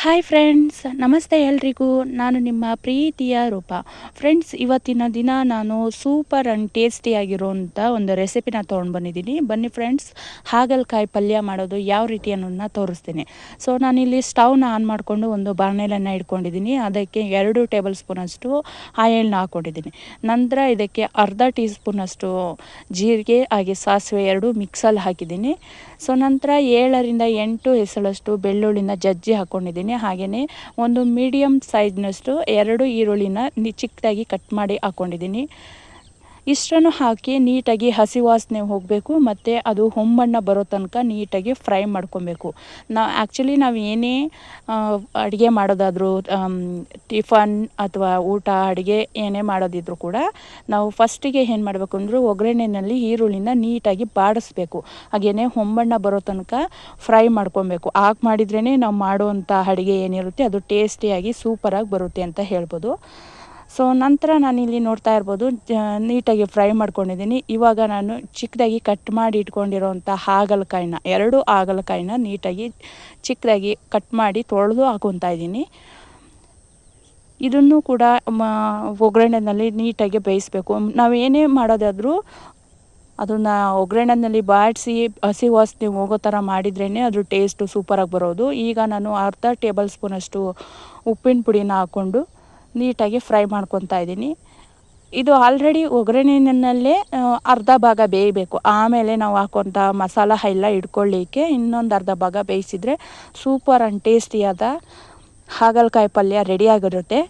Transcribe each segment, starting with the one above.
Hi friends ನಮಸ್ತೆ ಎಲ್ರಿಗೂ. ನಾನು ನಿಮ್ಮ ಪ್ರೀತಿಯ ರೂಪ. ಫ್ರೆಂಡ್ಸ್ ಇವತ್ತಿನ ದಿನ ನಾನು ಸೂಪರ್ ಆ್ಯಂಡ್ ಟೇಸ್ಟಿಯಾಗಿರೋಂಥ ಒಂದು ರೆಸಿಪಿನ ತೊಗೊಂಡು ಬಂದಿದ್ದೀನಿ. ಬನ್ನಿ ಫ್ರೆಂಡ್ಸ್ ಹಾಗಲಕಾಯಿ ಪಲ್ಯ ಮಾಡೋದು ಯಾವ ರೀತಿ ಅನ್ನೋದನ್ನ ತೋರಿಸ್ತೀನಿ. ಸೊ ನಾನಿಲ್ಲಿ ಸ್ಟವ್ನ ಆನ್ ಮಾಡಿಕೊಂಡು ಒಂದು ಬಾಣಲೆಯನ್ನು ಇಟ್ಕೊಂಡಿದ್ದೀನಿ. ಅದಕ್ಕೆ ಎರಡು ಟೇಬಲ್ ಸ್ಪೂನಷ್ಟು ಆಯಿಲ್ನ ಹಾಕ್ಕೊಂಡಿದ್ದೀನಿ. ನಂತರ ಇದಕ್ಕೆ ಅರ್ಧ ಟೀ ಸ್ಪೂನಷ್ಟು ಜೀರಿಗೆ, ಹಾಗೆ ಸಾಸಿವೆ ಎರಡು ಮಿಕ್ಸಲ್ಲಿ ಹಾಕಿದ್ದೀನಿ. ಸೊ ನಂತರ ಏಳರಿಂದ ಎಂಟು ಹೆಸಳಷ್ಟು ಬೆಳ್ಳುಳ್ಳಿನ ಜಜ್ಜಿ ಹಾಕ್ಕೊಂಡಿದ್ದೀನಿ. ಹಾಗೆಯೇ ಒಂದು ಮೀಡಿಯಮ್ ಸೈಜ್ನಷ್ಟು ಎರಡು ಈರುಳ್ಳಿನ ಚಿಕ್ಕದಾಗಿ ಕಟ್ ಮಾಡಿ ಹಾಕ್ಕೊಂಡಿದ್ದೀನಿ ಇಷ್ಟನ್ನು ಹಾಕಿ ನೀಟಾಗಿ ಹಸಿ ವಾಸನೆ ಹೋಗಬೇಕು, ಮತ್ತು ಅದು ಹೊಂಬಣ್ಣ ಬರೋ ತನಕ ನೀಟಾಗಿ ಫ್ರೈ ಮಾಡ್ಕೊಬೇಕು. ನಾ ಆ್ಯಕ್ಚುಲಿ ನಾವು ಏನೇ ಅಡುಗೆ ಮಾಡೋದಾದರೂ ಟಿಫನ್ ಅಥವಾ ಊಟ, ಅಡುಗೆ ಏನೇ ಮಾಡೋದಿದ್ರು ಕೂಡ ನಾವು ಫಸ್ಟಿಗೆ ಏನು ಮಾಡಬೇಕು ಅಂದರೆ ಒಗ್ಗರಣೆಯಲ್ಲಿ ಈರುಳ್ಳಿನ ನೀಟಾಗಿ ಬಾಡಿಸ್ಬೇಕು. ಹಾಗೆಯೇ ಹೊಂಬಣ್ಣ ಬರೋ ತನಕ ಫ್ರೈ ಮಾಡ್ಕೊಬೇಕು. ಹಾಕಿ ಮಾಡಿದ್ರೇ ನಾವು ಮಾಡುವಂಥ ಅಡುಗೆ ಏನಿರುತ್ತೆ ಅದು ಟೇಸ್ಟಿಯಾಗಿ ಸೂಪರಾಗಿ ಬರುತ್ತೆ ಅಂತ ಹೇಳ್ಬೋದು. ಸೊ ನಂತರ ನಾನು ಇಲ್ಲಿ ನೋಡ್ತಾ ಇರ್ಬೋದು ನೀಟಾಗಿ ಫ್ರೈ ಮಾಡ್ಕೊಂಡಿದ್ದೀನಿ. ಇವಾಗ ನಾನು ಚಿಕ್ಕದಾಗಿ ಕಟ್ ಮಾಡಿ ಇಟ್ಕೊಂಡಿರೋಂಥ ಹಾಗಲಕಾಯಿನ, ಎರಡು ಹಾಗಲಕಾಯಿನ ನೀಟಾಗಿ ಚಿಕ್ಕದಾಗಿ ಕಟ್ ಮಾಡಿ ತೊಳೆದು ಹಾಕೊತಾ ಇದ್ದೀನಿ. ಇದನ್ನು ಕೂಡ, ಮ, ಒಗ್ಗರಣೆನಲ್ಲಿ ನೀಟಾಗಿ ಬೇಯಿಸ್ಬೇಕು. ನಾವು ಏನೇ ಮಾಡೋದಾದರೂ ಅದನ್ನು ಒಗ್ಗರಣೆನಲ್ಲಿ ಬಾಡಿಸಿ, ಹಸಿ ವಾಸನೆ ಹೋಗೋ ಥರ ಮಾಡಿದ್ರೇ ಅದ್ರ ಟೇಸ್ಟು ಸೂಪರಾಗಿ ಬರೋದು. ಈಗ ನಾನು ಅರ್ಧ ಟೇಬಲ್ ಸ್ಪೂನಷ್ಟು ಉಪ್ಪಿನ ಪುಡಿನ ಹಾಕ್ಕೊಂಡು ನೀಟಾಗಿ ಫ್ರೈ ಮಾಡ್ಕೊತಾ ಇದ್ದೀನಿ. ಇದು ಆಲ್ರೆಡಿ ಒಗ್ಗರಣೆಯಲ್ಲೇ ಅರ್ಧ ಭಾಗ ಬೇಯಬೇಕು. ಆಮೇಲೆ ನಾವು ಹಾಕುವಂಥ ಮಸಾಲ ಎಲ್ಲ ಇಟ್ಕೊಳ್ಳಿಕ್ಕೆ ಇನ್ನೊಂದು ಅರ್ಧ ಭಾಗ ಬೇಯಿಸಿದರೆ ಸೂಪರ್ ಆ್ಯಂಡ್ ಟೇಸ್ಟಿಯಾದ ಹಾಗಲಕಾಯಿ ಪಲ್ಯ ರೆಡಿಯಾಗಿರುತ್ತೆ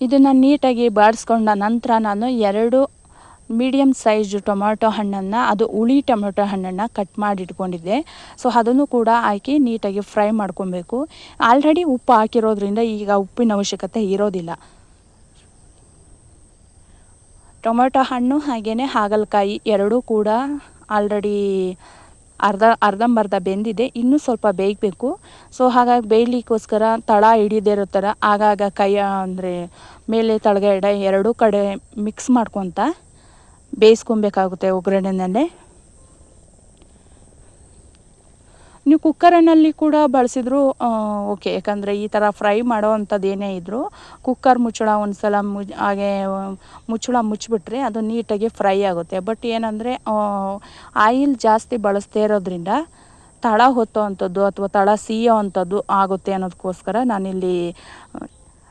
ಇದನ್ನು ನೀಟಾಗಿ ಬಾಡಿಸ್ಕೊಂಡ ನಂತರ ನಾನು ಎರಡು ಮೀಡಿಯಮ್ ಸೈಜ್ ಟೊಮ್ಯಾಟೊ ಹಣ್ಣನ್ನು, ಅದು ಹುಳಿ ಟೊಮೊಟೊ ಹಣ್ಣನ್ನು ಕಟ್ ಮಾಡಿ ಇಟ್ಕೊಂಡಿದ್ದೆ ಸೊ ಅದನ್ನು ಕೂಡ ಹಾಕಿ ನೀಟಾಗಿ ಫ್ರೈ ಮಾಡ್ಕೊಬೇಕು. ಆಲ್ರೆಡಿ ಉಪ್ಪು ಹಾಕಿರೋದ್ರಿಂದ ಈಗ ಉಪ್ಪಿನ ಅವಶ್ಯಕತೆ ಇರೋದಿಲ್ಲ. ಟೊಮೆಟೊ ಹಣ್ಣು ಹಾಗೆಯೇ ಹಾಗಲಕಾಯಿ ಎರಡೂ ಕೂಡ ಆಲ್ರೆಡಿ ಅರ್ಧ, ಅರ್ಧಂಬರ್ಧ ಬೆಂದಿದೆ. ಇನ್ನೂ ಸ್ವಲ್ಪ ಬೇಯಬೇಕು. ಸೊ ಹಾಗಾಗಿ ಬೇಯಲಿಕ್ಕೋಸ್ಕರ ತಳ ಹಿಡಿದೇ ಇರೋ ಥರ, ಆಗಾಗ ಕೈ, ಅಂದರೆ ಮೇಲೆ ತಳಗಡೆ ಎರಡೂ ಕಡೆ ಮಿಕ್ಸ್ ಮಾಡ್ಕೊತ ಬೇಯಿಸ್ಕೊಬೇಕಾಗುತ್ತೆ ಒಗ್ಗರಣೆನಲ್ಲೇ ನೀವು ಕುಕ್ಕರನಲ್ಲಿ ಕೂಡ ಬಳಸಿದ್ರು ಓಕೆ, ಯಾಕಂದರೆ ಈ ಥರ ಫ್ರೈ ಮಾಡೋ ಅಂಥದ್ದು ಏನೇ ಇದ್ದರೂ ಕುಕ್ಕರ್ ಮುಚ್ಚಳ ಒಂದು ಸಲ ಮುಜ್ ಹಾಗೆ, ಮುಚ್ಚಳ ಮುಚ್ಚಿಬಿಟ್ರೆ ಅದು ನೀಟಾಗಿ ಫ್ರೈ ಆಗುತ್ತೆ. ಬಟ್ ಏನಂದರೆ ಆಯಿಲ್ ಜಾಸ್ತಿ ಬಳಸ್ತೇ ಇರೋದ್ರಿಂದ ತಳ ಹೊತ್ತೋ ಅಂಥದ್ದು ಅಥವಾ ತಳ ಸೀಯೋ ಅಂಥದ್ದು ಆಗುತ್ತೆ ಅನ್ನೋದಕ್ಕೋಸ್ಕರ ನಾನಿಲ್ಲಿ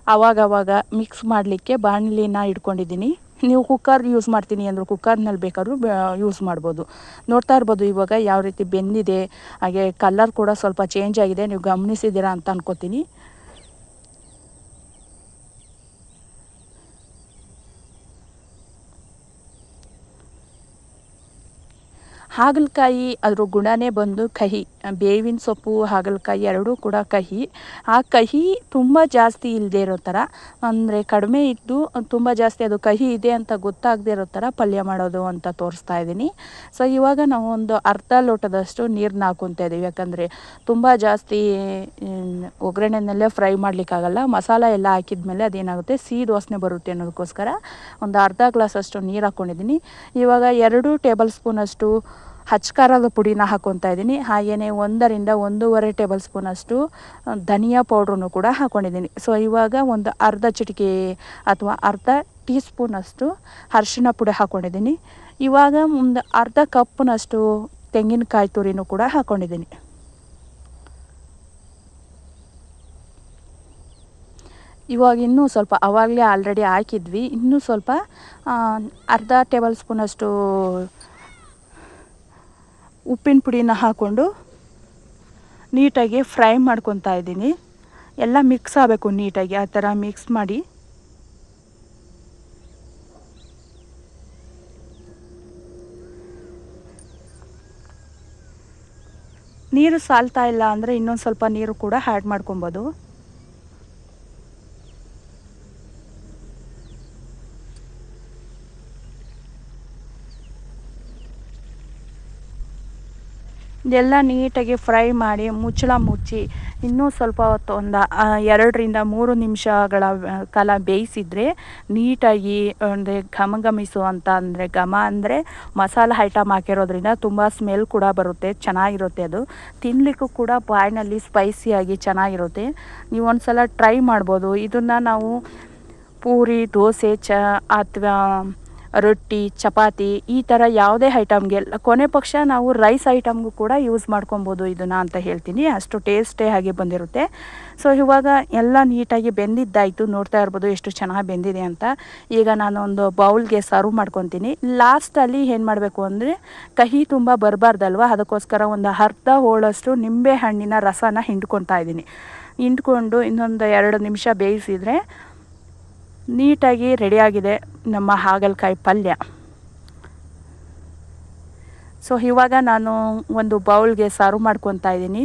ಆವಾಗವಾಗ ಮಿಕ್ಸ್ ಮಾಡಲಿಕ್ಕೆ ಬಾಣಲಿನ ಇಟ್ಕೊಂಡಿದ್ದೀನಿ. ನೀವು ಕುಕ್ಕರ್ ಯೂಸ್ ಮಾಡ್ತೀನಿ ಅಂದರು ಕುಕ್ಕರ್ನಲ್ಲಿ ಬೇಕಾದ್ರೂ ಯೂಸ್ ಮಾಡ್ಬೋದು. ನೋಡ್ತಾ ಇರ್ಬೋದು ಇವಾಗ ಯಾವ ರೀತಿ ಬೆಂದಿದೆ, ಹಾಗೆ ಕಲರ್ ಕೂಡ ಸ್ವಲ್ಪ ಚೇಂಜ್ ಆಗಿದೆ, ನೀವು ಗಮನಿಸಿದ್ದೀರಾ ಅಂತ ಅನ್ಕೋತೀನಿ. ಹಾಗಲಕಾಯಿ ಅದರ ಗುಣನೇ ಬಂದು ಕಹಿ. ಬೇವಿನ ಸೊಪ್ಪು, ಹಾಗಲಕಾಯಿ ಎರಡೂ ಕೂಡ ಕಹಿ. ಆ ಕಹಿ ತುಂಬ ಜಾಸ್ತಿ ಇಲ್ಲದೆ ಇರೋ ಥರ, ಅಂದರೆ ಕಡಿಮೆ ಇದ್ದು ತುಂಬ ಜಾಸ್ತಿ ಅದು ಕಹಿ ಇದೆ ಅಂತ ಗೊತ್ತಾಗದೇ ಇರೋ ಥರ ಪಲ್ಯ ಮಾಡೋದು ಅಂತ ತೋರಿಸ್ತಾ ಇದ್ದೀನಿ. ಸೊ ಇವಾಗ ನಾವು ಒಂದು ಅರ್ಧ ಲೋಟದಷ್ಟು ನೀರನ್ನ ಹಾಕೊತಾ ಇದ್ದೀವಿ. ಯಾಕಂದರೆ ತುಂಬ ಜಾಸ್ತಿ ಒಗ್ಗರಣೆನಲ್ಲೇ ಫ್ರೈ ಮಾಡಲಿಕ್ಕಾಗಲ್ಲ. ಮಸಾಲ ಎಲ್ಲ ಹಾಕಿದ್ಮೇಲೆ ಅದೇನಾಗುತ್ತೆ, ಸೀದ್ ವಾಸನೆ ಬರುತ್ತೆ ಅನ್ನೋದಕ್ಕೋಸ್ಕರ ಒಂದು ಅರ್ಧ ಗ್ಲಾಸಷ್ಟು ನೀರು ಹಾಕ್ಕೊಂಡಿದ್ದೀನಿ ಇವಾಗ ಎರಡು ಟೇಬಲ್ ಸ್ಪೂನಷ್ಟು ಹಚ್ಕಾರದ ಪುಡಿನ ಹಾಕ್ಕೊತಾ ಇದ್ದೀನಿ. ಹಾಗೆಯೇ ಒಂದರಿಂದ ಒಂದೂವರೆ ಟೇಬಲ್ ಸ್ಪೂನಷ್ಟು ಧನಿಯಾ ಪೌಡ್ರನ್ನು ಕೂಡ ಹಾಕ್ಕೊಂಡಿದ್ದೀನಿ ಸೊ ಇವಾಗ ಒಂದು ಅರ್ಧ ಚಿಟಿಕೆ ಅಥವಾ ಅರ್ಧ ಟೀ ಸ್ಪೂನಷ್ಟು ಅರಿಶಿಣ ಪುಡಿ ಹಾಕ್ಕೊಂಡಿದ್ದೀನಿ ಇವಾಗ ಒಂದು ಅರ್ಧ ಕಪ್ನಷ್ಟು ತೆಂಗಿನಕಾಯಿ ತುರಿನೂ ಕೂಡ ಹಾಕ್ಕೊಂಡಿದ್ದೀನಿ ಇವಾಗ ಇನ್ನೂ ಸ್ವಲ್ಪ ಅವಾಗಲೇ ಆಲ್ರೆಡಿ ಹಾಕಿದ್ವಿ. ಇನ್ನೂ ಸ್ವಲ್ಪ ಅರ್ಧ ಟೇಬಲ್ ಸ್ಪೂನಷ್ಟು ಉಪ್ಪಿನ ಪುಡಿನ ಹಾಕ್ಕೊಂಡು ನೀಟಾಗಿ ಫ್ರೈ ಮಾಡ್ಕೊತಾ ಇದ್ದೀನಿ. ಎಲ್ಲ ಮಿಕ್ಸ್ ಆಗಬೇಕು ನೀಟಾಗಿ, ಆ ಥರ ಮಿಕ್ಸ್ ಮಾಡಿ. ನೀರು ಸಾಲ್ತಾ ಇಲ್ಲ ಅಂದರೆ ಇನ್ನೊಂದು ಸ್ವಲ್ಪ ನೀರು ಕೂಡ ಆ್ಯಡ್ ಮಾಡ್ಕೊಬೋದು. ಇದೆಲ್ಲ ನೀಟಾಗಿ ಫ್ರೈ ಮಾಡಿ ಮುಚ್ಚಳ ಮುಚ್ಚಿ ಇನ್ನೂ ಸ್ವಲ್ಪ ಹೊತ್ತು ಒಂದು ಎರಡರಿಂದ ಮೂರು ನಿಮಿಷಗಳ ಕಾಲ ಬೇಯಿಸಿದರೆ ನೀಟಾಗಿ ಅಂದರೆ ಘಮ ಅಂತ ಅಂದರೆ ಘಮ ಅಂದರೆ ಮಸಾಲೆ ಐಟಮ್ ಹಾಕಿರೋದ್ರಿಂದ ತುಂಬ ಸ್ಮೆಲ್ ಕೂಡ ಬರುತ್ತೆ, ಚೆನ್ನಾಗಿರುತ್ತೆ ಅದು. ತಿನ್ನಲಿಕ್ಕೂ ಕೂಡ ಬಾಯಿನಲ್ಲಿ ಸ್ಪೈಸಿಯಾಗಿ ಚೆನ್ನಾಗಿರುತ್ತೆ. ನೀವು ಒಂದು ಸಲ ಟ್ರೈ ಮಾಡ್ಬೋದು. ಇದನ್ನು ನಾವು ಪೂರಿ, ದೋಸೆ, ಚ, ಅಥವಾ ರೊಟ್ಟಿ, ಚಪಾತಿ ಈ ಥರ ಯಾವುದೇ ಐಟಮ್ಗೆ ಕೊನೆ ಪಕ್ಷ ನಾವು ರೈಸ್ ಐಟಮ್ಗೂ ಕೂಡ ಯೂಸ್ ಮಾಡ್ಕೊಬೋದು ಇದನ್ನು ಅಂತ ಹೇಳ್ತೀನಿ. ಅಷ್ಟು ಟೇಸ್ಟೇ ಹಾಗೆ ಬಂದಿರುತ್ತೆ. ಸೊ ಇವಾಗ ಎಲ್ಲ ನೀಟಾಗಿ ಬೆಂದಿದ್ದಾಯಿತು. ನೋಡ್ತಾ ಇರ್ಬೋದು ಎಷ್ಟು ಚೆನ್ನಾಗಿ ಬೆಂದಿದೆ ಅಂತ. ಈಗ ನಾನು ಒಂದು ಬೌಲ್ಗೆ ಸರ್ವ್ ಮಾಡ್ಕೊತೀನಿ. ಲಾಸ್ಟಲ್ಲಿ ಏನು ಮಾಡಬೇಕು ಅಂದರೆ ಕಹಿ ತುಂಬ ಬರಬಾರ್ದಲ್ವ? ಅದಕ್ಕೋಸ್ಕರ ಒಂದು ಅರ್ಧ ಹೋಳಷ್ಟು ನಿಂಬೆ ಹಣ್ಣಿನ ರಸನ ಹಿಂಡ್ಕೊತಾ ಇದ್ದೀನಿ. ಹಿಂಡ್ಕೊಂಡು ಇನ್ನೊಂದು ಎರಡು ನಿಮಿಷ ಬೇಯಿಸಿದರೆ ನೀಟಾಗಿ ರೆಡಿಯಾಗಿದೆ ನಮ್ಮ ಹಾಗಲಕಾಯಿ ಪಲ್ಯ. ಸೊ ಇವಾಗ ನಾನು ಒಂದು ಬೌಲ್ಗೆ ಸರ್ವ್ ಮಾಡ್ಕೊತಾ ಇದ್ದೀನಿ.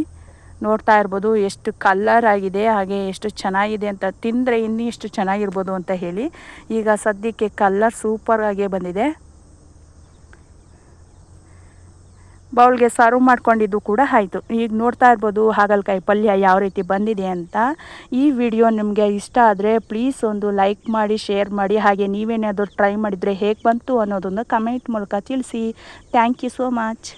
ನೋಡ್ತಾ ಇರ್ಬೋದು ಎಷ್ಟು ಕಲ್ಲರ್ ಆಗಿದೆ, ಹಾಗೆ ಎಷ್ಟು ಚೆನ್ನಾಗಿದೆ ಅಂತ ತಿಂದರೆ ಇನ್ನೂ ಎಷ್ಟು ಚೆನ್ನಾಗಿರ್ಬೋದು ಅಂತ ಹೇಳಿ. ಈಗ ಸದ್ಯಕ್ಕೆ ಕಲ್ಲರ್ ಸೂಪರ್ ಆಗಿ ಬಂದಿದೆ. ಬೌಲ್ಗೆ ಸರ್ವ್ ಮಾಡ್ಕೊಂಡಿದ್ದು ಕೂಡ ಆಯಿತು. ಈಗ ನೋಡ್ತಾ ಇರ್ಬೋದು ಹಾಗಲಕಾಯಿ ಪಲ್ಯ ಯಾವ ರೀತಿ ಬಂದಿದೆ ಅಂತ. ಈ ವಿಡಿಯೋ ನಿಮಗೆ ಇಷ್ಟ ಆದರೆ ಪ್ಲೀಸ್ ಒಂದು ಲೈಕ್ ಮಾಡಿ ಶೇರ್ ಮಾಡಿ, ಹಾಗೆ ನೀವೇನಾದರೂ ಟ್ರೈ ಮಾಡಿದರೆ ಹೇಗೆ ಬಂತು ಅನ್ನೋದನ್ನು ಕಮೆಂಟ್ ಮೂಲಕ ತಿಳಿಸಿ. Thank you so much